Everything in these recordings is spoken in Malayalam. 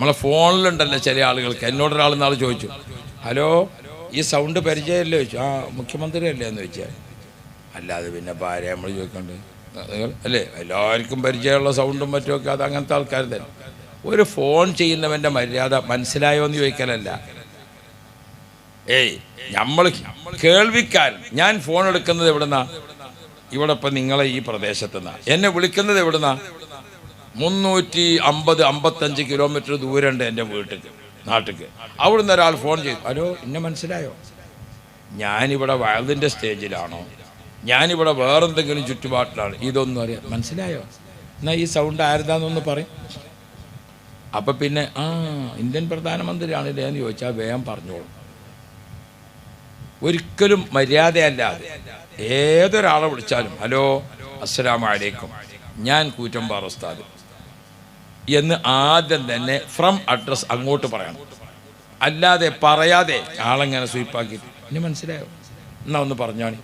നമ്മളെ ഫോണിലുണ്ടല്ലോ ചില ആളുകൾക്ക്. എന്നോട് ഒരാൾ നാളെ ചോദിച്ചു ഹലോ ഈ സൗണ്ട് പരിചയമല്ലേ? ചോദിച്ചു ആ മുഖ്യമന്ത്രി അല്ലേ എന്ന് വെച്ചാൽ അല്ലാതെ പിന്നെ ഭാര്യ നമ്മൾ ചോദിക്കണ്ട്. അല്ലേ? എല്ലാവർക്കും പരിചയമുള്ള സൗണ്ടും മറ്റുമൊക്കെ അത് അങ്ങനത്തെ ആൾക്കാർ തന്നെ. ഒരു ഫോൺ ചെയ്യുന്നവന്റെ മര്യാദ മനസ്സിലായോ എന്ന് ചോദിക്കലല്ല. ഏയ് നമ്മൾ കേൾവിക്കാരൻ. ഞാൻ ഫോൺ എടുക്കുന്നത് എവിടുന്നാ? ഇവിടെ ഇപ്പം നിങ്ങളെ ഈ പ്രദേശത്തുനിന്നാണ് എന്നെ വിളിക്കുന്നത് എവിടുന്നാ? മുന്നൂറ്റി അമ്പത് അമ്പത്തഞ്ച് കിലോമീറ്റർ ദൂരമുണ്ട് എന്റെ വീട്ടിക്ക് നാട്ടിക്ക് അവിടുന്ന് ഒരാൾ ഫോൺ ചെയ്തു. ഹലോ എന്നെ മനസ്സിലായോ? ഞാനിവിടെ വയലിന്റെ സ്റ്റേജിലാണോ ഞാനിവിടെ വേറെന്തെങ്കിലും ചുറ്റുപാട്ടിലാണ്. ഇതൊന്നും അറിയാം മനസ്സിലായോ? എന്നാൽ ഈ സൗണ്ട് ആരുതാന്നൊന്ന് പറയും. അപ്പം പിന്നെ ആ ഇന്ത്യൻ പ്രധാനമന്ത്രിയാണില്ലേ എന്ന് ചോദിച്ചാൽ വേഗം പറഞ്ഞോളൂ. ഒരിക്കലും മര്യാദയല്ലാതെ ഏതൊരാളെ വിളിച്ചാലും ഹലോ അസ്സലാമലൈക്കും ഞാൻ കൂറ്റമ്പാറ ഉസ്താദ്. എന്ന് ആദ്യം തന്നെ ഫ്രം അഡ്രസ് അങ്ങോട്ട് പറയണം. അല്ലാതെ പറയാതെ ആളെങ്ങനെ സ്വീപ്പാക്കി ഇനി മനസ്സിലായോ? എന്നാ ഒന്ന് പറഞ്ഞോണി.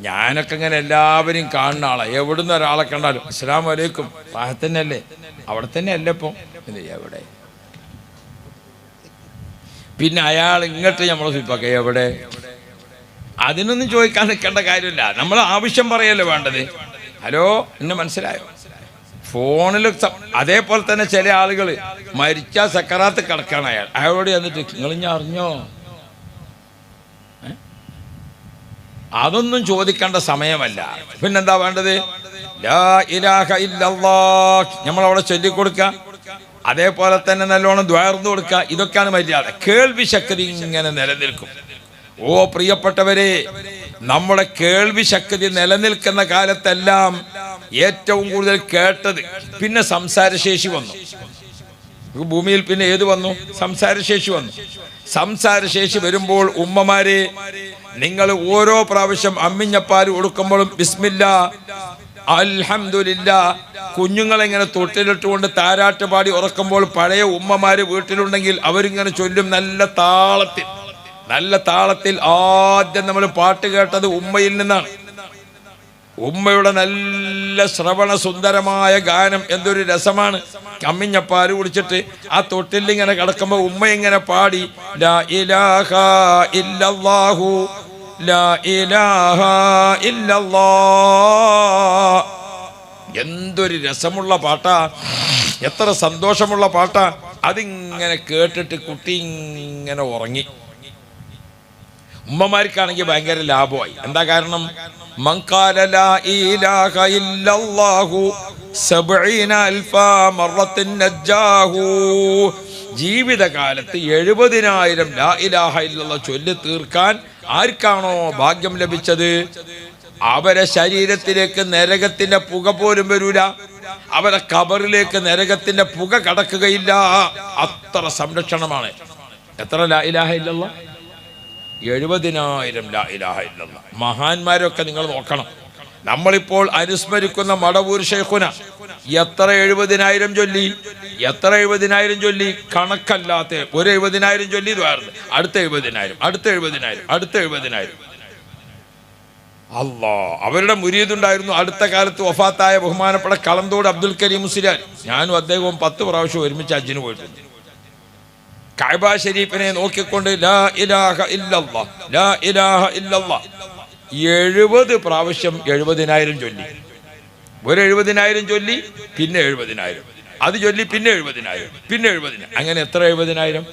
ഞാനൊക്കെ ഇങ്ങനെ എല്ലാവരും കാണുന്ന ആളാ. എവിടുന്ന് ഒരാളെ കണ്ടാലും അസ്സലാം വലൈക്കും പാഹത്തന്നെയല്ലേ അവിടെ തന്നെ അല്ലേ ഇപ്പം എവിടെ? പിന്നെ അയാൾ ഇങ്ങോട്ട് നമ്മളെ സ്വീപ്പാക്കുക എവിടെ? അതിനൊന്നും ചോദിക്കാൻ നിൽക്കേണ്ട കാര്യമില്ല. നമ്മൾ ആവശ്യം പറയല്ലേ വേണ്ടത്? ഹലോ എന്നെ മനസ്സിലായോ? ഫോണിൽ അതേപോലെ തന്നെ ചില ആളുകൾ മരിച്ച സക്കറാത്ത് കിടക്കാണ് അയാൾ. അയാളോട് നിങ്ങൾ ഞാൻ അറിഞ്ഞോ? അതൊന്നും ചോദിക്കേണ്ട സമയമല്ല. പിന്നെന്താ വേണ്ടത്? നമ്മളവിടെ ചൊല്ലിക്കൊടുക്കുക അതേപോലെ തന്നെ നല്ലോണം ദ്വാർന്നു കൊടുക്കുക ഇതൊക്കെയാണ് മര്യാദ. കേൾവി ശക്തി ഇങ്ങനെ നിലനിൽക്കും. ഓ പ്രിയപ്പെട്ടവരെ നമ്മുടെ കേൾവി ശക്തി നിലനിൽക്കുന്ന കാലത്തെല്ലാം ഏറ്റവും കൂടുതൽ കേട്ടത്. പിന്നെ സംസാരശേഷി വന്നു. ഭൂമിയിൽ പിന്നെ ഏത് വന്നു? സംസാരശേഷി വന്നു. സംസാരശേഷി വരുമ്പോൾ ഉമ്മമാരെ നിങ്ങൾ ഓരോ പ്രാവശ്യം അമ്മിഞ്ഞപ്പാൽ കൊടുക്കുമ്പോഴും ബിസ്മില്ല അൽഹമില്ല കുഞ്ഞുങ്ങളെങ്ങനെ തൊട്ടിലിട്ടുകൊണ്ട് താരാട്ട് പാടി ഉറക്കുമ്പോൾ പഴയ ഉമ്മമാര് വീട്ടിലുണ്ടെങ്കിൽ അവരിങ്ങനെ ചൊല്ലും നല്ല താളത്തിൽ. നല്ല താളത്തിൽ ആദ്യം നമ്മൾ പാട്ട് കേട്ടത് ഉമ്മയിൽ നിന്നാണ്. ഉമ്മയുടെ നല്ല ശ്രവണ സുന്ദരമായ ഗാനം എന്തൊരു രസമാണ്. കമ്മിഞ്ഞപ്പാൽ കുടിച്ചിട്ട് ആ തൊട്ടിൽ ഇങ്ങനെ കിടക്കുമ്പോ ഉമ്മ ഇങ്ങനെ പാടി ലാ ഇലാഹ ഇല്ലല്ലാഹു ലാ ഇലാഹ ഇല്ലല്ലാ. എന്തൊരു രസമുള്ള പാട്ടാ. എത്ര സന്തോഷമുള്ള പാട്ടാ. അതിങ്ങനെ കേട്ടിട്ട് കുട്ടി ഇങ്ങനെ ഉറങ്ങി. ഉമ്മമാർക്കാണെങ്കിൽ ഭയങ്കര ലാഭമായി. എന്താ കാരണം? ജീവിതകാലത്ത് എഴുപതിനായിരം ലാ ഇലാഹ ഇല്ല ചൊല്ലി തീർക്കാൻ ആർക്കാണോ ഭാഗ്യം ലഭിച്ചത്? അവരെ ശരീരത്തിലേക്ക് നരകത്തിന്റെ പുക പോലും വരൂല. അവരെ കബറിലേക്ക് നരകത്തിന്റെ പുക കടക്കുകയില്ല. അത്ര സംരക്ഷണമാണ്. എത്ര ലാ ഇലാഹ ഇല്ലല്ലാഹ്? എഴുപതിനായിരം ലാ ഇലാഹ ഇല്ലെന്ന് മഹാന്മാരൊക്കെ നിങ്ങൾ നോക്കണം. നമ്മളിപ്പോൾ അനുസ്മരിക്കുന്ന മടവൂർ ഷെയ്ഖുന എത്ര എഴുപതിനായിരം ചൊല്ലി? എത്ര എഴുപതിനായിരം ചൊല്ലി? കണക്കല്ലാത്ത ഒരു എഴുപതിനായിരം ചൊല്ലി വേർന്ന് അടുത്ത എഴുപതിനായിരം അടുത്ത എഴുപതിനായിരം അടുത്ത എഴുപതിനായിരം. അല്ലാ അവരുടെ മുരീതുണ്ടായിരുന്നു അടുത്ത കാലത്ത് വഫാത്തായ ബഹുമാനപ്പെട്ട കളന്തോട് അബ്ദുൽ കരീം മുസ്ലിയാൻ. ഞാനും അദ്ദേഹവും പത്ത് പ്രാവശ്യം ഒരുമിച്ച് അജ്ജിന് പോയിട്ടുണ്ട്. കഅബ ഷരീഫിനെ നോക്കിക്കൊണ്ട് ലാ ഇലാഹ ഇല്ലല്ലാ ലാ ഇലാഹ ഇല്ലല്ലാ. എഴുപത് പ്രാവശ്യം എഴുപതിനായിരം ചൊല്ലി. ഒരു എഴുപതിനായിരം ചൊല്ലി പിന്നെ എഴുപതിനായിരം. അത് ചൊല്ലി പിന്നെ എഴുപതിനായിരം പിന്നെ എഴുപതിനായിരം. അങ്ങനെ എത്ര എഴുപതിനായിരം?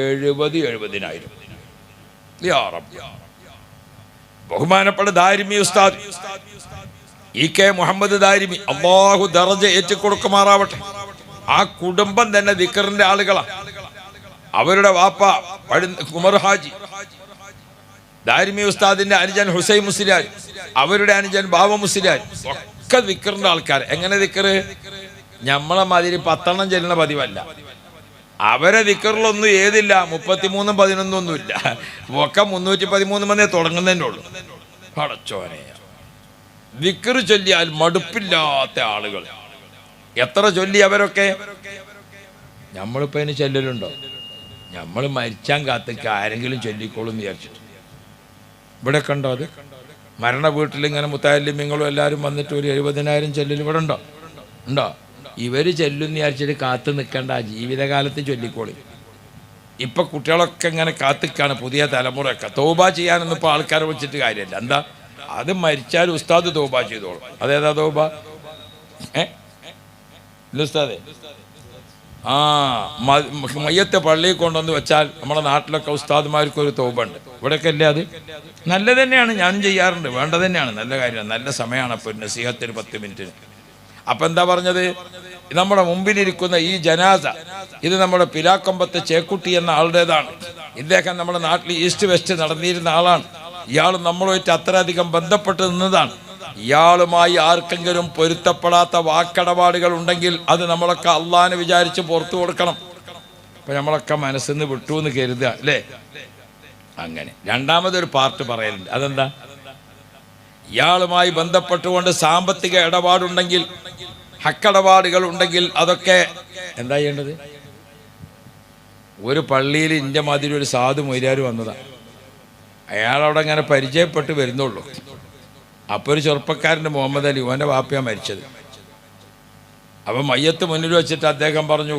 എഴുപത് എഴുപതിനായിരം. ബഹുമാനപ്പെട്ട ദാരിമി ഉസ്താദ് ഇ കെ മുഹമ്മദ് ദാരിമി അള്ളാഹു ദറജ ഏറ്റുകൊടുക്കുമാറാവട്ടെ ആ കുടുംബം തന്നെ ദിക്കറിന്റെ ആളുകളാണ് അവരുടെ വാപ്പ കുമർ ഹാജി. ദാരിമി ഉസ്താദിന്റെ അനുജൻ ഹുസൈൻ മുസ്ലിയാർ അവരുടെ അനുജൻ ബാബ മുസ്ലിയാർ ഒക്കെ വിക്കറിന്റെ ആൾക്കാർ എങ്ങനെ ദിക്കറ് ഞമ്മളെ മാതിരി പത്തെണ്ണം ചെല്ലുന്ന പതിവല്ല. അവരെ ദിക്കറിലൊന്നും ഏതില്ല മുപ്പത്തിമൂന്നും പതിനൊന്നും ഒന്നുമില്ല. ഒക്കെ മുന്നൂറ്റി പതിമൂന്ന് മണിയെ തുടങ്ങുന്നതിന്റെ ഉള്ളു പടച്ചോനെ ദിക്കറ് ചൊല്ലിയാൽ മടുപ്പില്ലാത്ത ആളുകൾ എത്ര ചൊല്ലി അവരൊക്കെ? നമ്മളിപ്പോ അതിന് ചെല്ലലുണ്ടോ? നമ്മൾ മരിച്ചാൻ കാത്തേക്ക് ആരെങ്കിലും ചൊല്ലിക്കോളും വിചാരിച്ചിട്ട്. ഇവിടെ കണ്ടോ അത്? മരണ വീട്ടിൽ ഇങ്ങനെ മുത്തായാലും നിങ്ങളും എല്ലാവരും വന്നിട്ട് ഒരു എഴുപതിനായിരം ചെല്ലൽ ഇവിടെ ഉണ്ടോ? ഉണ്ടോ? ഇവർ ചെല്ലുന്ന വിചാരിച്ചിട്ട് കാത്തു നിൽക്കേണ്ട ജീവിതകാലത്ത് ചൊല്ലിക്കോളി. ഇപ്പം കുട്ടികളൊക്കെ ഇങ്ങനെ കാത്തിക്കാണ് പുതിയ തലമുറയൊക്കെ. തോബ ചെയ്യാനൊന്നും ഇപ്പോൾ ആൾക്കാരെ വെച്ചിട്ട് കാര്യമില്ല. എന്താ? അത് മരിച്ചാൽ ഉസ്താദ് തോബ ചെയ്തോളും. അതേതാ തോബ? ഏ? ഉസ്താദേ. ആ മയ്യത്തെ പള്ളിയിൽ കൊണ്ടുവന്ന് വെച്ചാൽ നമ്മുടെ നാട്ടിലൊക്കെ ഉസ്താദ്മാർക്ക് ഒരു തോപുണ്ട്. ഇവിടെയൊക്കെ അല്ലേ അത്? നല്ല തന്നെയാണ് ഞാനും ചെയ്യാറുണ്ട്. വേണ്ട തന്നെയാണ്. നല്ല കാര്യമാണ്. നല്ല സമയമാണ് അപ്പോൾ നസീഹത്തിന് പത്ത് മിനിറ്റിന്. അപ്പം എന്താ പറഞ്ഞത്? നമ്മുടെ മുമ്പിലിരിക്കുന്ന ഈ ജനാസ ഇത് നമ്മുടെ പിലാക്കൊമ്പത്തെ ചേക്കുട്ടി എന്ന ആളുടേതാണ്. ഇദ്ദേഹം നമ്മുടെ നാട്ടിൽ ഈസ്റ്റ് വെസ്റ്റ് നടന്നിരുന്ന ആളാണ്. ഇയാൾ നമ്മളുമായിട്ട് അത്രയധികം ബന്ധപ്പെട്ട് നിന്നതാണ്. ഇയാളുമായി ആർക്കെങ്കിലും പൊരുത്തപ്പെടാത്ത വാക്കടപാടുകൾ ഉണ്ടെങ്കിൽ അത് നമ്മളൊക്കെ അള്ളാനെ വിചാരിച്ച് പുറത്തു കൊടുക്കണം. അപ്പൊ നമ്മളൊക്കെ മനസ്സിൽ നിന്ന് വിട്ടു എന്ന് കരുതുക അല്ലേ? അങ്ങനെ. രണ്ടാമതൊരു പാർട്ട് പറയലുണ്ട്. അതെന്താ? ഇയാളുമായി ബന്ധപ്പെട്ടുകൊണ്ട് സാമ്പത്തിക ഇടപാടുണ്ടെങ്കിൽ ഹക്കടപാടുകൾ ഉണ്ടെങ്കിൽ അതൊക്കെ എന്താ ചെയ്യേണ്ടത്? ഒരു പള്ളിയിൽ ഇന്റെ മാതിരി ഒരു സാധു മൊയ്യാർ വന്നതാണ് അയാളവിടെ അങ്ങനെ പരിചയപ്പെട്ട് വരുന്നുള്ളൂ. അപ്പോൾ ഒരു ചെറുപ്പക്കാരന്റെ മുഹമ്മദ് അലി ഓന്റെ വാപ്പയാണ് മരിച്ചത്. അപ്പം മയ്യത്ത് മുന്നിൽ വെച്ചിട്ട് അദ്ദേഹം പറഞ്ഞു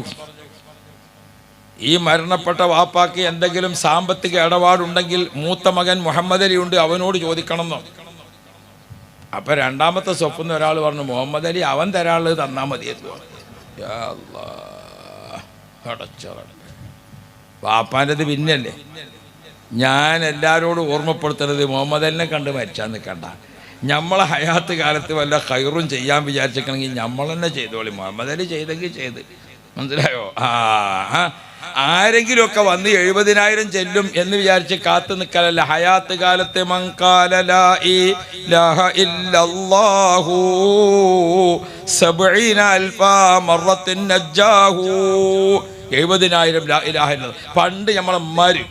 ഈ മരണപ്പെട്ട വാപ്പാക്ക് എന്തെങ്കിലും സാമ്പത്തിക ഇടപാടുണ്ടെങ്കിൽ മൂത്ത മകൻ മുഹമ്മദ് അലി ഉണ്ട് അവനോട് ചോദിക്കണമെന്നോ അപ്പം രണ്ടാമത്തെ സ്വപ്നം ഒരാൾ പറഞ്ഞു മുഹമ്മദ് അലി അവൻ തരാനുള്ളത് തന്നാൽ മതി എന്ന് പറഞ്ഞു. വാപ്പാന്റെത് പിന്നല്ലേ ഞാൻ എല്ലാവരോടും ഓർമ്മപ്പെടുത്തുന്നത് മുഹമ്മദ് അലിനെ കണ്ട് മരിച്ചാൽ നിൽക്കണ്ട നമ്മളെ ഹയാത്ത് കാലത്ത് വല്ല കയറും ചെയ്യാൻ വിചാരിച്ചിരിക്കണമെങ്കിൽ നമ്മൾ തന്നെ ചെയ്തോളി. മുഹമ്മദ് അലി ചെയ്തെങ്കിൽ ചെയ്ത്. മനസ്സിലായോ? ആ. ആരെങ്കിലുമൊക്കെ വന്ന് എഴുപതിനായിരം ചെല്ലും എന്ന് വിചാരിച്ച് കാത്തു നിൽക്കലല്ല. ഹയാത്ത് കാലത്ത് എഴുപതിനായിരം പണ്ട് നമ്മളെ മരു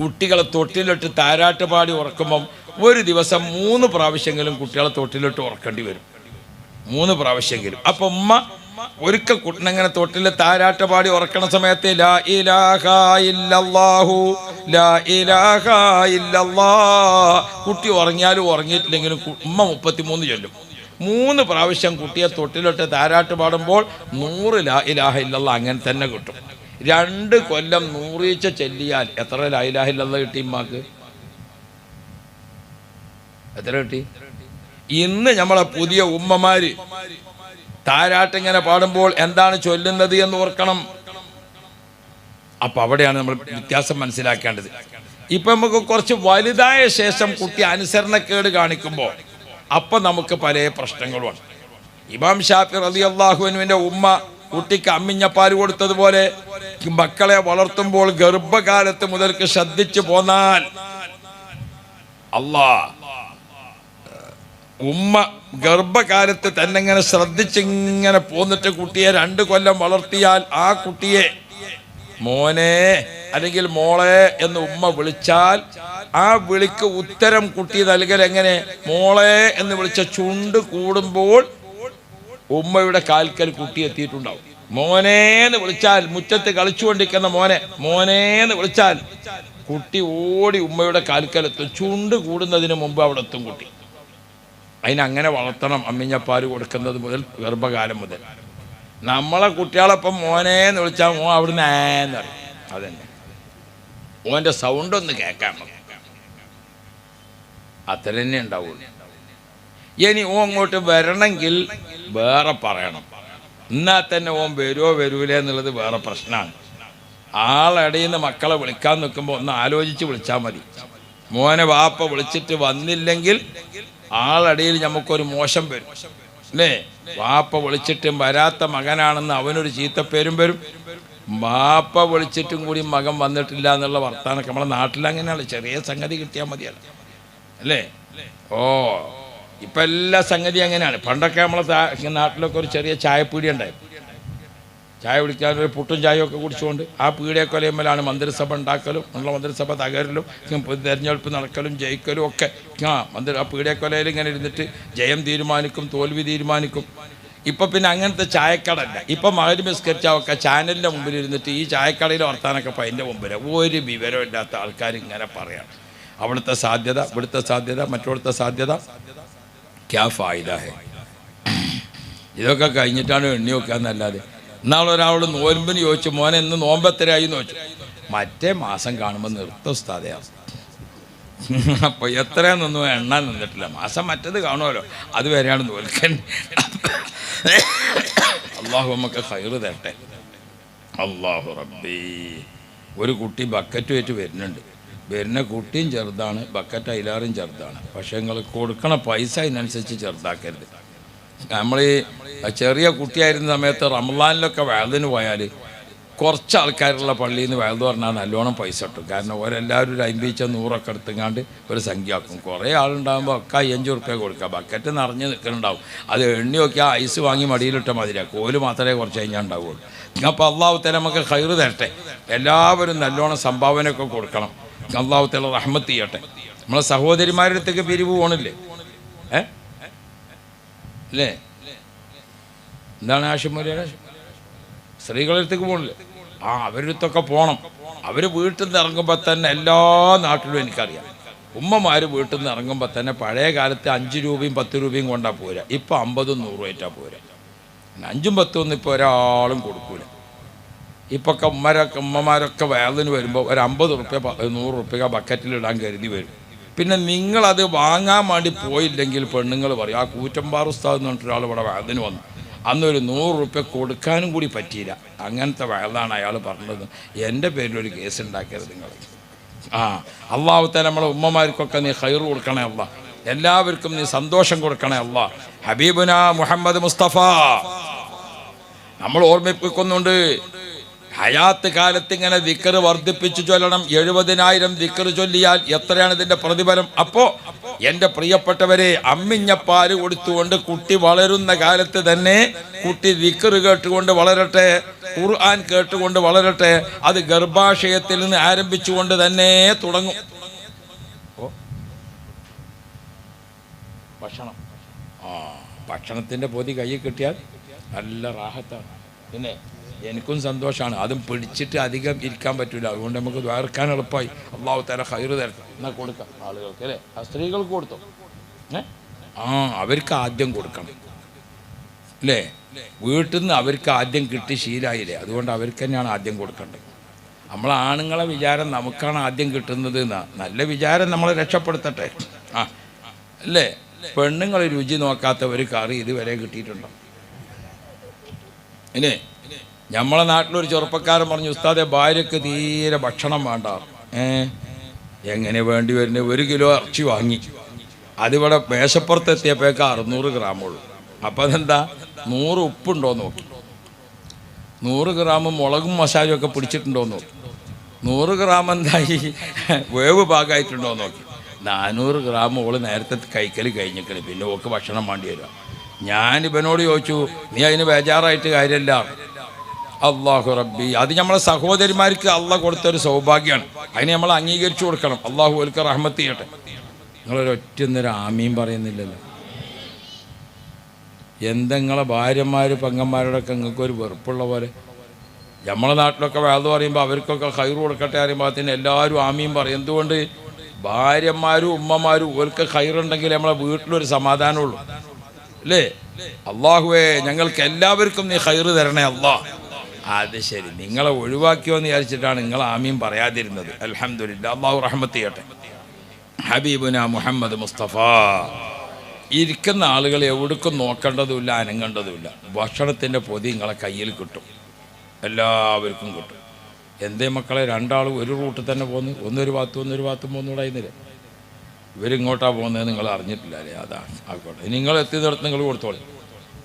കുട്ടികളെ തൊട്ടിലിട്ട് താരാട്ട് പാടി ഉറക്കുമ്പം ഒരു ദിവസം മൂന്ന് പ്രാവശ്യമെങ്കിലും കുട്ടികളെ തൊട്ടിലിട്ട് ഉറക്കേണ്ടി വരും. മൂന്ന് പ്രാവശ്യമെങ്കിലും. അപ്പൊ ഉമ്മ ഒരിക്കൽ കുട്ടനങ്ങനെ തൊട്ടിൽ താരാട്ടപാടി ഉറക്കണ സമയത്ത് ലാ ഇലാഹ ഇല്ലല്ലാഹു ലാ ഇലാഹ ഇല്ലല്ലാ കുട്ടി ഉറങ്ങിയാലും ഉറങ്ങിയിട്ടില്ലെങ്കിലും ഉമ്മ മുപ്പത്തിമൂന്ന് ചൊല്ലും. മൂന്ന് പ്രാവശ്യം കുട്ടിയെ തൊട്ടിലിട്ട് താരാട്ട് പാടുമ്പോൾ നൂറ് ലാ ഇലാഹ ഇല്ലല്ലാ അങ്ങനെ തന്നെ കിട്ടും. രണ്ട് കൊല്ലം നൂറീച്ച ചെല്ലിയാൽ എത്ര ലാ ഇലാഹ ഇല്ലല്ലാ കിട്ടി ഉമ്മാക്ക്? എത്ര കിട്ടി? ഇന്ന് നമ്മളെ പുതിയ ഉമ്മമാര് താരാട്ടിങ്ങനെ പാടുമ്പോൾ എന്താണ് ചൊല്ലുന്നത് എന്ന് ഓർക്കണം. അപ്പൊ അവിടെയാണ് നമ്മൾ വ്യത്യാസം മനസ്സിലാക്കേണ്ടത്. ഇപ്പൊ നമുക്ക് കുറച്ച് വലുതായ ശേഷം കുട്ടി അനുസരണക്കേട് കാണിക്കുമ്പോൾ അപ്പൊ നമുക്ക് പല പ്രശ്നങ്ങളുമാണ്. ഇമാം ഷാഫി റതി അള്ളാഹുവിനുവിന്റെ ഉമ്മ കുട്ടിക്ക് അമ്മിഞ്ഞപ്പാൽ കൊടുത്തതുപോലെ മക്കളെ വളർത്തുമ്പോൾ ഗർഭകാലത്ത് മുതൽക്ക് ശ്രദ്ധിച്ചു പോന്നാൽ അല്ലാ ഉമ്മ ഗർഭകാലത്ത് തന്നെ ഇങ്ങനെ ശ്രദ്ധിച്ചിങ്ങനെ പോന്നിട്ട് കുട്ടിയെ രണ്ട് കൊല്ലം വളർത്തിയാൽ ആ കുട്ടിയെ മോനെ അല്ലെങ്കിൽ മോളെ എന്ന് ഉമ്മ വിളിച്ചാൽ ആ വിളിക്ക് ഉത്തരം കുട്ടി നൽകൽ എങ്ങനെ? മോളെ എന്ന് വിളിച്ച ചുണ്ട് കൂടുമ്പോൾ ഉമ്മയുടെ കാൽക്കൽ കുട്ടി എത്തിയിട്ടുണ്ടാവും. മോനെ എന്ന് വിളിച്ചാൽ മുറ്റത്ത് കളിച്ചുകൊണ്ടിരിക്കുന്ന മോനെ മോനെ എന്ന് വിളിച്ചാൽ കുട്ടി ഓടി ഉമ്മയുടെ കാൽക്കലെത്തും ചുണ്ട് കൂടുന്നതിന് മുമ്പ് അവിടെ എത്തും കുട്ടി. അതിനങ്ങനെ വളർത്തണം അമ്മിഞ്ഞപ്പാൽ കൊടുക്കുന്നത് മുതൽ ഗർഭകാലം മുതൽ. നമ്മളെ കുട്ടികളപ്പം മോനെ എന്ന് വിളിച്ചാൽ മോൻ അവിടുന്ന് ഏന്ന് പറയും. അതന്നെ. ഓന്റെ സൗണ്ട് ഒന്ന് നമുക്ക് അത്ര തന്നെ ഉണ്ടാവുള്ളൂ. ഇനി ഓ അങ്ങോട്ട് വരണമെങ്കിൽ വേറെ പറയണം. എന്നാൽ തന്നെ ഓൻ വരുമോ വരൂലേ എന്നുള്ളത് വേറെ പ്രശ്നമാണ്. ആളടയിൽ നിന്ന് മക്കളെ വിളിക്കാൻ നിൽക്കുമ്പോൾ ഒന്ന് ആലോചിച്ച് വിളിച്ചാൽ മതി. മോനെ വാപ്പ വിളിച്ചിട്ട് വന്നില്ലെങ്കിൽ ആളടയിൽ നമുക്കൊരു മോശം വരും. അല്ലേ? വാപ്പ വിളിച്ചിട്ടും വരാത്ത മകനാണെന്ന് അവനൊരു ചീത്തപ്പേരും വരും. വാപ്പ വിളിച്ചിട്ടും കൂടി മകൻ വന്നിട്ടില്ല എന്നുള്ള വർത്താനൊക്കെ നമ്മളെ നാട്ടിൽ അങ്ങനെയാണ്. ചെറിയ സംഗതി കിട്ടിയാൽ മതിയല്ല. അല്ലേ? ഓ ഇപ്പം എല്ലാ സംഗതി അങ്ങനെയാണ്. പണ്ടൊക്കെ നമ്മളെ നാട്ടിലൊക്കെ ഒരു ചെറിയ ചായപ്പീടി ഉണ്ടായിരുന്നു. ചായ കുടിക്കാൻ ഒരു പുട്ടും ചായയൊക്കെ കുടിച്ചുകൊണ്ട് ആ പീടിയക്കൊലയുമ്മലാണ് മന്ത്രിസഭ ഉണ്ടാക്കലും ഉള്ള മന്ത്രിസഭ തകരലും തെരഞ്ഞെടുപ്പ് നടക്കലും ജയിക്കലും ഒക്കെ. ആ മന്ത്രി ആ പീടിയക്കൊലയിൽ ഇങ്ങനെ ഇരുന്നിട്ട് ജയം തീരുമാനിക്കും തോൽവി തീരുമാനിക്കും. ഇപ്പം പിന്നെ അങ്ങനത്തെ ചായക്കടല്ല ഇപ്പം മകര് ബിസ്കരിച്ചൊക്കെ ചാനലിന്റെ മുമ്പിൽ ഇരുന്നിട്ട് ഈ ചായക്കടയിൽ വർത്താനൊക്കെ ഇപ്പം അതിന്റെ മുമ്പിൽ ഒരു വിവരം ഇല്ലാത്ത ആൾക്കാർ ഇങ്ങനെ പറയാം അവിടുത്തെ സാധ്യത ഇവിടുത്തെ സാധ്യത മറ്റവിടുത്തെ സാധ്യത. ക്യാ ഫായിദ ഇതൊക്കെ കഴിഞ്ഞിട്ടാണ് എണ്ണി വെക്കാന്നല്ലാതെ ഇന്നാളൊരാളോട് നോൽമ്പിന് ചോദിച്ചു മോനെ ഇന്ന് നോമ്പെത്തരായി എന്ന് ചോദിച്ചു. മറ്റേ മാസം കാണുമ്പോൾ നിർത്ത അപ്പൊ അപ്പോൾ എത്രയാണെന്നൊന്നും എണ്ണാൻ നിന്നിട്ടില്ല. മാസം മറ്റത് കാണുമല്ലോ. അതുവരെയാണ് നോൽക്കൻ. അള്ളാഹു നമുക്ക് ഹൈറ് തരട്ടെ. അള്ളാഹു റബ്ബി. ഒരു കുട്ടി ബക്കറ്റ് വെച്ച് വരുന്നുണ്ട്. വരുന്ന കുട്ടിയും ചെറുതാണ് ബക്കറ്റ് അയിലാറും ചെറുതാണ്. പക്ഷേ നിങ്ങൾ കൊടുക്കണ പൈസ അതിനനുസരിച്ച് ചെറുതാക്കരുത്. നമ്മൾ ഈ ചെറിയ കുട്ടിയായിരുന്ന സമയത്ത് റംലാനിലൊക്കെ വയലിന് പോയാൽ കുറച്ച് ആൾക്കാരുള്ള പള്ളിയിൽ നിന്ന് വയൽ പറഞ്ഞാൽ നല്ലോണം പൈസ കിട്ടും. കാരണം ഓരെല്ലാവരും ഒരു അമ്പീച്ച നൂറൊക്കെ എടുത്തുങ്ങാണ്ട് ഒരു സംഖ്യ ആക്കും കുറേ ആളുണ്ടാകുമ്പോൾ ഒക്കെ അയ്യഞ്ച് ഉറുപ്പ്യ കൊടുക്കുക ബക്കറ്റ് നിറഞ്ഞ് നിൽക്കുന്നുണ്ടാവും അത് എണ്ണി ആ ഐസ് വാങ്ങി മടിയിലിട്ട മതിരാ കോൽ മാത്രമേ കുറച്ച് കഴിഞ്ഞാൽ ഉണ്ടാവുള്ളൂ. അപ്പോൾ അള്ളാഹുത്തല നമുക്ക് ഹൈറ് തരട്ടെ. എല്ലാവരും നല്ലോണം സംഭാവനയൊക്കെ കൊടുക്കണം. അള്ളാഹുത്തല റഹ്മത്ത് ചെയ്യട്ടെ. നമ്മളെ സഹോദരിമാരുടെ അടുത്തേക്ക് പിരിവ് പോകണില്ലേ ഏ? അല്ലേ? എന്താണ് സ്ത്രീകളുടെ അടുത്തേക്ക് പോകണില്ലേ ആ അവരടുത്തൊക്കെ പോകണം അവർ വീട്ടിൽ നിന്ന് ഇറങ്ങുമ്പോൾ തന്നെ എല്ലാ നാട്ടിലും എനിക്കറിയാം. ഉമ്മമാർ വീട്ടിൽ നിന്ന് ഇറങ്ങുമ്പോൾ തന്നെ പഴയ കാലത്ത് അഞ്ച് രൂപയും പത്ത് രൂപയും കൊണ്ടാ പോരാ. ഇപ്പം അമ്പതും നൂറും ആയിട്ടാ പോരാ. അഞ്ചും പത്തും ഒന്നും ഇപ്പോൾ ഒരാളും കൊടുക്കൂല. ഇപ്പൊക്കെ ഉമ്മരൊക്കെ ഉമ്മമാരൊക്കെ വേദന വരുമ്പോൾ ഒരു അമ്പത് റുപ്യ നൂറ് റുപ്യ ബക്കറ്റിലിടാൻ കരുതി വരും. പിന്നെ നിങ്ങളത് വാങ്ങാൻ വേണ്ടി പോയില്ലെങ്കിൽ പെണ്ണുങ്ങൾ പറയും ആ കൂറ്റമ്പാർ ഉസ്താദ് എന്ന് പറഞ്ഞിട്ട് ഒരാൾ ഇവിടെ വേദന വന്നു. അന്നൊരു നൂറ് റുപ്യ കൊടുക്കാനും കൂടി പറ്റിയില്ല. അങ്ങനത്തെ വേദാണ് അയാൾ പറഞ്ഞത്. എന്റെ പേരിലൊരു കേസ് ഉണ്ടാക്കരുത് നിങ്ങൾ. ആ അള്ളാഹുത്തെ നമ്മളെ ഉമ്മമാർക്കൊക്കെ നീ ഹൈർ കൊടുക്കണേ അല്ല എല്ലാവർക്കും നീ സന്തോഷം കൊടുക്കണേ അല്ല ഹബീബുന മുഹമ്മദ് മുസ്തഫ. നമ്മൾ ഓർമ്മിപ്പിക്കുന്നുണ്ട് ഹയാത്ത് കാലത്ത് ഇങ്ങനെ ദിക്കർ വർദ്ധിപ്പിച്ചു ചൊല്ലണം. എഴുപതിനായിരം ദിക്കർ ചൊല്ലിയാൽ എത്രയാണ് ഇതിന്റെ പ്രതിഫലം? അപ്പോ എന്റെ പ്രിയപ്പെട്ടവരെ അമ്മിഞ്ഞപ്പാൽ കൊടുത്തുകൊണ്ട് കുട്ടി വളരുന്ന കാലത്ത് തന്നെ കുട്ടി ദിക്കർ കേട്ടുകൊണ്ട് വളരട്ടെ ഖുർആൻ കേട്ടുകൊണ്ട് വളരട്ടെ അത് ഗർഭാശയത്തിൽ നിന്ന് ആരംഭിച്ചുകൊണ്ട് തന്നെ തുടങ്ങും. ഭക്ഷണം. ആ ഭക്ഷണത്തിന്റെ പൊതി കയ്യിൽ കിട്ടിയാൽ നല്ല റാഹത്താണ്. പിന്നെ എനിക്കും സന്തോഷമാണ്. അതും പിടിച്ചിട്ട് അധികം ഇരിക്കാൻ പറ്റില്ല അതുകൊണ്ട് നമുക്ക് വേർക്കാൻ എളുപ്പമായി. അള്ളാഹു തല ഹൈറ് തരട്ടെ. എന്നാൽ കൊടുക്കാം ആളുകൾക്ക് അല്ലേ? ആ സ്ത്രീകൾക്ക് കൊടുത്തു? ഏ? ആ അവർക്ക് ആദ്യം കൊടുക്കണം. അല്ലേ? വീട്ടിൽ നിന്ന് അവർക്ക് ആദ്യം കിട്ടി ശീലായില്ലേ? അതുകൊണ്ട് അവർക്ക് തന്നെയാണ് ആദ്യം കൊടുക്കേണ്ടത്. നമ്മൾ ആണുങ്ങളെ വിചാരം നമുക്കാണ് ആദ്യം കിട്ടുന്നത് എന്നാ. നല്ല വിചാരം നമ്മളെ രക്ഷപ്പെടുത്തട്ടെ. ആ അല്ലേ? പെണ്ണുങ്ങൾ രുചി നോക്കാത്തവർ കറി ഇതുവരെ കിട്ടിയിട്ടുണ്ടോ? ഇനി നമ്മളെ നാട്ടിലൊരു ചെറുപ്പക്കാരൻ പറഞ്ഞു ഉസ്താദെ ഭാര്യക്ക് തീരെ ഭക്ഷണം വേണ്ട. ഏ? എങ്ങനെ വേണ്ടി വരുന്നത് ഒരു കിലോ ഇറച്ചി വാങ്ങി. അതിവിടെ മേശപ്പുറത്ത് എത്തിയപ്പോഴേക്ക് അറുന്നൂറ് ഗ്രാമുള്ളൂ. അപ്പം അതെന്താ? നൂറ് ഉപ്പുണ്ടോ നോക്കി. നൂറ് ഗ്രാം മുളകും മസാലയും ഒക്കെ പിടിച്ചിട്ടുണ്ടോ നോക്കി. നൂറ് ഗ്രാം എന്തായി? വേവ് ഭാഗമായിട്ടുണ്ടോ നോക്കി. നാനൂറ് ഗ്രാം ഓൾ നേരത്തെ കൈക്കൽ കഴിഞ്ഞിക്കണ്. പിന്നെ ഓക്ക് ഭക്ഷണം വേണ്ടി വരിക. ഞാൻ ഇവനോട് ചോദിച്ചു നീ അതിന് ബേജാറായിട്ട് കാര്യമല്ല. അള്ളാഹു റബ്ബി. അത് നമ്മളെ സഹോദരിമാർക്ക് അള്ള കൊടുത്തൊരു സൗഭാഗ്യമാണ്. അതിന് നമ്മൾ അംഗീകരിച്ചു കൊടുക്കണം. അള്ളാഹു അൽക്ക റഹ്മത്ത് ചെയ്യട്ടെ. നിങ്ങളൊരൊറ്റ നേരം ആമീൻ പറയുന്നില്ലല്ലോ. എന്തെങ്ങളെ ഭാര്യമാർ നിങ്ങൾക്ക് ഒരു വെറുപ്പുള്ള പോലെ? നമ്മളെ നാട്ടിലൊക്കെ വേദ പറയുമ്പോൾ അവർക്കൊക്കെ ഹൈറ് കൊടുക്കട്ടെ അറിയുമ്പോൾ എല്ലാവരും ആമീൻ പറയും. എന്തുകൊണ്ട്? ഭാര്യമാരും ഉമ്മമാരും ഓർക്ക് ഹൈറുണ്ടെങ്കിൽ നമ്മളെ വീട്ടിലൊരു സമാധാനമുള്ളൂ. അല്ലേ? അള്ളാഹുവേ ഞങ്ങൾക്ക് എല്ലാവർക്കും നീ ഹൈറ് തരണേ അള്ളാ അത് ശരി. നിങ്ങളെ ഒഴിവാക്കിയോ എന്ന് വിചാരിച്ചിട്ടാണ് നിങ്ങൾ ആമീം പറയാതിരുന്നത്. അലഹമില്ല അള്ളാഹു റഹ്മത്ത് ചെയ്യട്ടെ. ഹബീബുന മുഹമ്മദ് മുസ്തഫ. ഇരിക്കുന്ന ആളുകൾ എവിടേക്കും നോക്കേണ്ടതുമില്ല അനങ്ങേണ്ടതുമില്ല. ഭക്ഷണത്തിന്റെ പൊതി നിങ്ങളെ കയ്യിൽ കിട്ടും. എല്ലാവർക്കും കിട്ടും. എന്തേ മക്കളെ രണ്ടാളും ഒരു റൂട്ടിൽ തന്നെ പോകുന്നു ഒന്നൊരു ഭാഗത്തും ഒന്നൊരു ഭാഗത്തും പോകുന്നുണ്ടായിരുന്നില്ലേ ഇവരിങ്ങോട്ടാണ് പോകുന്നത് നിങ്ങൾ അറിഞ്ഞിട്ടില്ല അല്ലേ? അതാണ്. ആയിക്കോട്ടെ. നിങ്ങൾ എത്തിയ നിങ്ങൾ കൊടുത്തോളി.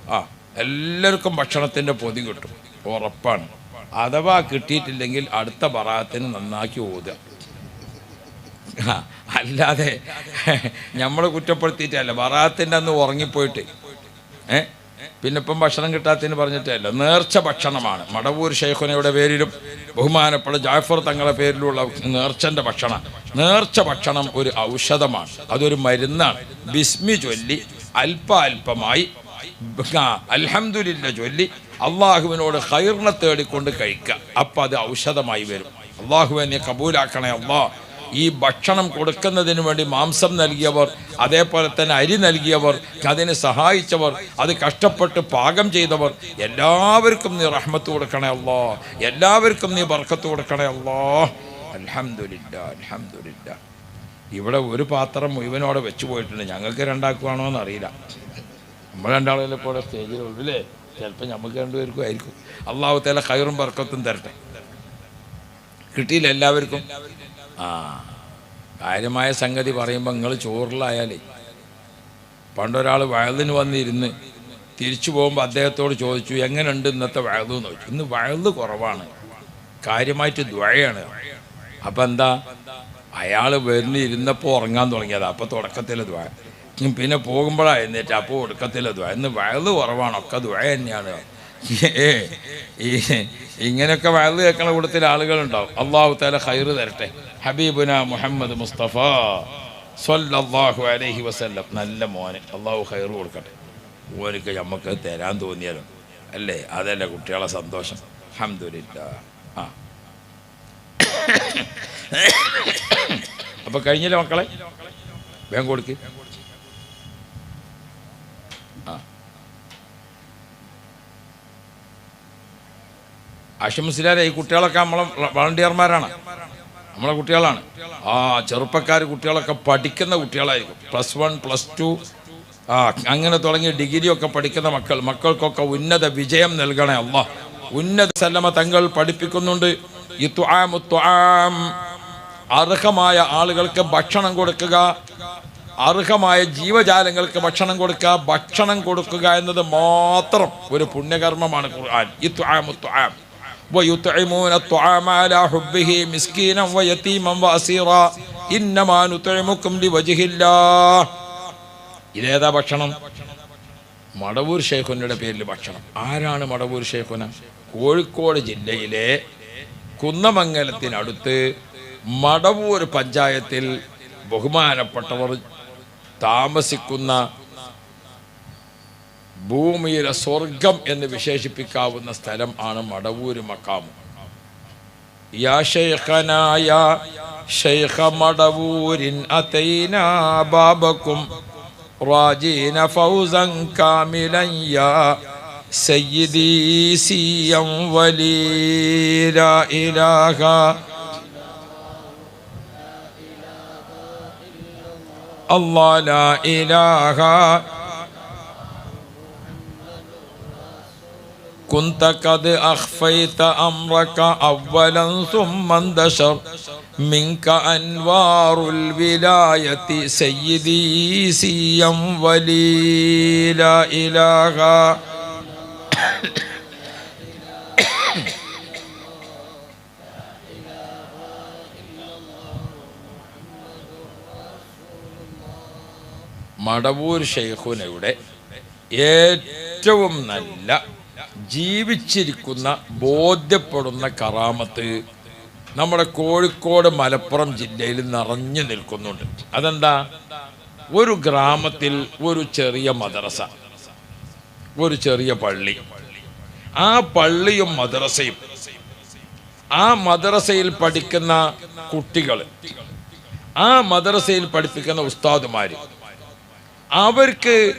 ആ എല്ലാവർക്കും ഭക്ഷണത്തിന്റെ പൊതി കിട്ടും. ഉറപ്പാണ്. അഥവാ കിട്ടിയിട്ടില്ലെങ്കിൽ അടുത്ത പറാത്തിന് നന്നാക്കി ഓതുക. അല്ലാതെ നമ്മൾ കുറ്റപ്പെടുത്തിയിട്ടല്ല. പറാത്തിന്റെ അന്ന് ഉറങ്ങിപ്പോയിട്ട്. ഏ? പിന്നെ ഇപ്പം ഭക്ഷണം കിട്ടാത്തതിന് പറഞ്ഞിട്ടല്ല. നേർച്ച ഭക്ഷണമാണ്. മടവൂർ ഷെയ്ഖുനയുടെ പേരിലും ബഹുമാനപ്പെട്ട ജാഫർ തങ്ങളുടെ പേരിലുള്ള നേർച്ചന്റെ ഭക്ഷണം. നേർച്ച ഭക്ഷണം ഒരു ഔഷധമാണ്. അതൊരു മരുന്നാണ്. ബിസ്മി ചൊല്ലി അല്പ അല്പമായി അൽഹംദുലില്ല ചൊല്ലി അള്ളാഹുവിനോട് ഹൈറിനെ തേടിക്കൊണ്ട് കഴിക്കുക അപ്പം അത് ഔഷധമായി വരും. അള്ളാഹുവെ നീ കബൂലാക്കണേ അള്ളാ. ഈ ഭക്ഷണം കൊടുക്കുന്നതിന് വേണ്ടി മാംസം നൽകിയവർ അതേപോലെ തന്നെ അരി നൽകിയവർ അതിന് സഹായിച്ചവർ അത് കഷ്ടപ്പെട്ട് പാകം ചെയ്തവർ എല്ലാവർക്കും നീ റഹ്മത്ത് കൊടുക്കണേ അല്ലോ എല്ലാവർക്കും നീ ബർക്കത്ത് കൊടുക്കണേ അല്ലോ അലഹമില്ല അലഹമില്ല ഇവിടെ ഒരു പാത്രം മുഴുവനോടെ വെച്ചു പോയിട്ടുണ്ട്. ഞങ്ങൾക്ക് രണ്ടാക്കുവാണോ എന്ന് അറിയില്ല നമ്മൾ രണ്ടാളുകളെ പോലെ സ്റ്റേജിലുള്ളൂ അല്ലേ? ചിലപ്പോൾ നമുക്ക് രണ്ടുപേർക്കും ആയിരിക്കും. അള്ളാഹു കയറും പറക്കത്തും തരട്ടെ. കിട്ടിയില്ല എല്ലാവർക്കും? ആ. കാര്യമായ സംഗതി പറയുമ്പോൾ നിങ്ങൾ ചോറിലായാലേ. പണ്ടൊരാൾ വയലിന് വന്നിരുന്ന് തിരിച്ചു പോകുമ്പോൾ അദ്ദേഹത്തോട് ചോദിച്ചു എങ്ങനെയുണ്ട് ഇന്നത്തെ വയലു എന്ന് ചോദിച്ചു? ഇന്ന് വയൽ കുറവാണ്. കാര്യമായിട്ട് ദ്വയാണ് അപ്പം എന്താ? അയാൾ വരുന്നിരുന്നപ്പോൾ ഉറങ്ങാൻ തുടങ്ങിയത്. അപ്പോൾ തുടക്കത്തിൽ ദ്വ പിന്നെ പോകുമ്പോഴാണ് എന്നിട്ട് അപ്പോൾ ഒടുക്കത്തില്ല ദ്വ ഇന്ന് വയൽ കുറവാണ്. ഒക്കെ ദ്വ തന്നെയാണ്. ഏ ഈ ഇങ്ങനെയൊക്കെ വയൽ കേൾക്കണ കൂട്ടത്തിൽ ആളുകളുണ്ടാവും. അള്ളാഹു താല ഹൈറ് തരട്ടെ. ഹബീബുന മുഹമ്മദ് മുസ്തഫ സ്വല്ലല്ലാഹു അലഹി വസല്ലം. നല്ല മോനെ. അള്ളാഹു ഹൈറ് കൊടുക്കട്ടെ. ഓനക്ക് നമുക്ക് തരാൻ തോന്നിയാലോ. അല്ലേ? അതല്ലേ കുട്ടികളെ സന്തോഷം. അഹമ്മദില്ല ആ. അപ്പൊ കഴിഞ്ഞില്ല മക്കളെ? വേഗം കൊടുക്ക്. ആശംസിലാരെ ഈ കുട്ടികളൊക്കെ നമ്മളെ വളണ്ടിയർമാരാണ്. നമ്മളെ കുട്ടികളാണ്. ആ ചെറുപ്പക്കാർ കുട്ടികളൊക്കെ പഠിക്കുന്ന കുട്ടികളായിരിക്കും. പ്ലസ് വൺ പ്ലസ് ടു ആ അങ്ങനെ തുടങ്ങി ഡിഗ്രി ഒക്കെ പഠിക്കുന്ന മക്കൾ. മക്കൾക്കൊക്കെ ഉന്നത വിജയം നൽകണേ അല്ല ഉന്നത സല്ലമ തങ്ങൾ പഠിപ്പിക്കുന്നുണ്ട്. അർഹമായ ആളുകൾക്ക് ഭക്ഷണം കൊടുക്കുക. അർഹമായ ജീവജാലങ്ങൾക്ക് ഭക്ഷണം കൊടുക്കുക. ഭക്ഷണം കൊടുക്കുക എന്നത് മാത്രം ഒരു പുണ്യകർമ്മമാണ് ഖുർആൻ. ത്വാം ത്വാം. ويطعمون الطعام على حبه مسكينا ويتيما واسيرا انما نطعمكم لوجه الله ഇതേതാ ഭക്ഷണം മടവൂർ ഷെയ്ഖുനയുടെ പേരിൽ ഭക്ഷണം ആരാണ് മടവൂർ ഷെയ്ഖുന കോഴിക്കോട് ജില്ലയിലെ കുന്നമംഗലത്തിനടുത്ത് മടവൂർ പഞ്ചായത്തിൽ ബഹുമാനപ്പെട്ടവർ താമസിക്കുന്ന ഭൂമിയിലെ സ്വർഗം എന്ന് വിശേഷിപ്പിക്കാവുന്ന സ്ഥലം ആണ് മടവൂര് മക്കാം യാ ഷെയ്ഖനായ ഷെയ്ഖ മടവൂരിൻ അതൈന ബാബക്കും റാജീന ഫൗസൻ കാമിലൻ യാ സയ്യിദി സിയം വലി ലാ ഇലാഹ. അല്ലാ ലാ ഇലാഹ كنت قد أخفيت أمرك أولا ثم اندشر منك أنوار الولاية سيدي سيا ولي لا إله മടവൂർ ഷെയ്ഖുനയുടെ ഏറ്റവും നല്ല ജീവിച്ചിരിക്കുന്ന ബോധ്യപ്പെടുന്ന കറാമത്ത് നമ്മുടെ കോഴിക്കോട് മലപ്പുറം ജില്ലയിൽ നിറഞ്ഞു നിൽക്കുന്നുണ്ട്. അതെന്താ? ഒരു ഗ്രാമത്തിൽ ഒരു ചെറിയ മദ്രസ ഒരു ചെറിയ പള്ളി. ആ പള്ളിയും മദ്രസയും ആ മദ്രസയിൽ പഠിക്കുന്ന കുട്ടികൾ ആ മദ്രസയിൽ പഠിപ്പിക്കുന്ന ഉസ്താദുമാർ അവർക്ക്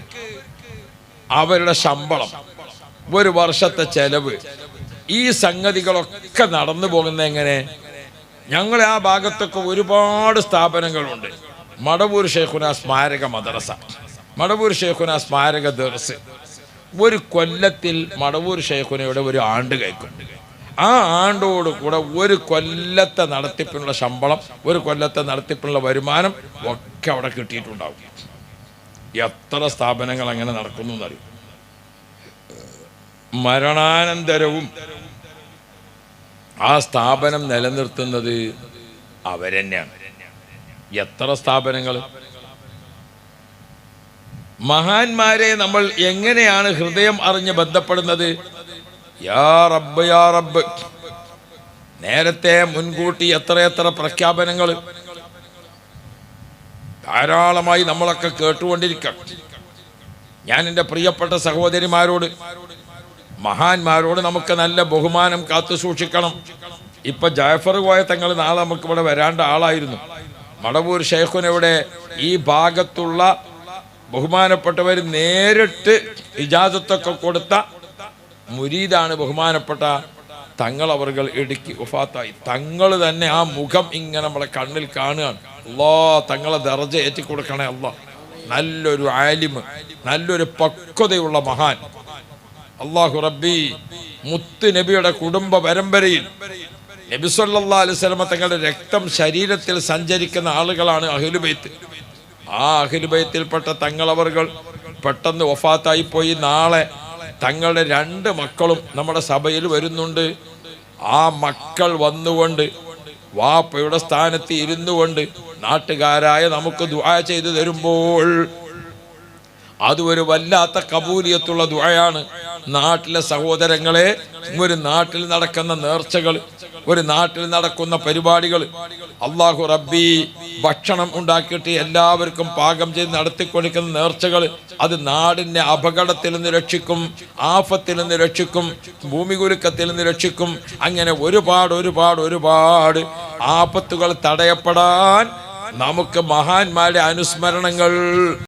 അവരുടെ ശമ്പളം ഒരു വർഷത്തെ ചെലവ്. ഈ സംഗതികളൊക്കെ നടന്നു പോകുന്ന എങ്ങനെ? ഞങ്ങളെ ആ ഭാഗത്തൊക്കെ ഒരുപാട് സ്ഥാപനങ്ങളുണ്ട്. മടവൂർ ഷേഖുന സ്മാരക മദ്രസ മടവൂർ ഷേഖുന സ്മാരക ദർസ്. ഒരു കൊല്ലത്തിൽ മടവൂർ ഷേഖുനയുടെ ഒരു ആണ്ട് കഴിക്കും ആ ആണ്ടോട് കൂടെ ഒരു കൊല്ലത്തെ നടത്തിപ്പിനുള്ള ശമ്പളം ഒരു കൊല്ലത്തെ നടത്തിപ്പിനുള്ള വരുമാനം ഒക്കെ അവിടെ കിട്ടിയിട്ടുണ്ടാവും. എത്ര സ്ഥാപനങ്ങൾ അങ്ങനെ നടക്കുന്നു എന്നറിയും? മരണാനന്തരവും ആ സ്ഥാപനം നിലനിർത്തുന്നത് അവരെന്നെയാണ്. എത്ര സ്ഥാപനങ്ങൾ മഹാന്മാരെ നമ്മൾ എങ്ങനെയാണ് ഹൃദയം അറിഞ്ഞ് ബന്ധപ്പെടുന്നത്? യാ റബ്ബ് യാ റബ്ബ്. നേരത്തെ മുൻകൂട്ടി എത്രയെത്ര പ്രഖ്യാപനങ്ങൾ ധാരാളമായി നമ്മളൊക്കെ കേട്ടുകൊണ്ടിരിക്കണം ഞാൻ എന്റെ പ്രിയപ്പെട്ട സഹോദരിമാരോട് മഹാന്മാരോട് നമുക്ക് നല്ല ബഹുമാനം കാത്തു സൂക്ഷിക്കണം. ഇപ്പൊ ജാഫർ പോയ തങ്ങൾ നാളെ നമുക്ക് ഇവിടെ വരാണ്ട ആളായിരുന്നു. മടവൂർ ഇവിടെ ഈ ഭാഗത്തുള്ള ബഹുമാനപ്പെട്ടവർ നേരിട്ട് ഇജാസത്തൊക്കെ കൊടുത്ത മുരീദാണ് ബഹുമാനപ്പെട്ട തങ്ങൾ അവർകൾ ഇടുക്കി ഉഫാത്തായി തങ്ങൾ തന്നെ ആ മുഖം ഇങ്ങനെ നമ്മളെ കണ്ണിൽ കാണുകയാണ്. അല്ലാ തങ്ങളെ ദർജ ഏറ്റിക്കൊടുക്കണേ കൊടുക്കണേ അല്ലാ. നല്ലൊരു ആലിമ് നല്ലൊരു പക്വതയുള്ള മഹാൻ. അള്ളാഹു റബ്ബി മുത്ത് നബിയുടെ കുടുംബ പരമ്പരയിൽ നബി സല്ലാ അലൈഹി വസല്ലമ തങ്ങളുടെ രക്തം ശരീരത്തിൽ സഞ്ചരിക്കുന്ന ആളുകളാണ് അഹ്ലുബൈത്ത് ആ അഹ്ലുബൈത്തിൽപ്പെട്ട തങ്ങളവറുകൾ പെട്ടെന്ന് ഒഫാത്തായി പോയി. നാളെ തങ്ങളുടെ രണ്ട് മക്കളും നമ്മുടെ സഭയിൽ വരുന്നുണ്ട്. ആ മക്കൾ വന്നുകൊണ്ട് വാപ്പയുടെ സ്ഥാനത്ത് ഇരുന്നുകൊണ്ട് നാട്ടുകാരായ നമുക്ക് ദുആ ചെയ്തു തരുമ്പോൾ അത് ഒരു വല്ലാത്ത കബൂലിയത്തുള്ള ദുആയാണ്. നാട്ടിലെ സഹോദരങ്ങളെ ഒരു നാട്ടിൽ നടക്കുന്ന നേർച്ചകൾ ഒരു നാട്ടിൽ നടക്കുന്ന പരിപാടികൾ അള്ളാഹു റബ്ബി ഭക്ഷണം ഉണ്ടാക്കിയിട്ട് എല്ലാവർക്കും പാകം ചെയ്ത് നടത്തിക്കൊടുക്കുന്ന നേർച്ചകൾ അത് നാടിന്റെ അപകടത്തിൽ നിന്ന് രക്ഷിക്കും ആഫത്തിൽ നിന്ന് രക്ഷിക്കും ഭൂമി കുരുക്കത്തിൽ നിന്ന് രക്ഷിക്കും. അങ്ങനെ ഒരുപാട് ഒരുപാട് ഒരുപാട് ആപത്തുകൾ തടയപ്പെടാൻ നമുക്ക് മഹാന്മാരുടെ അനുസ്മരണങ്ങൾ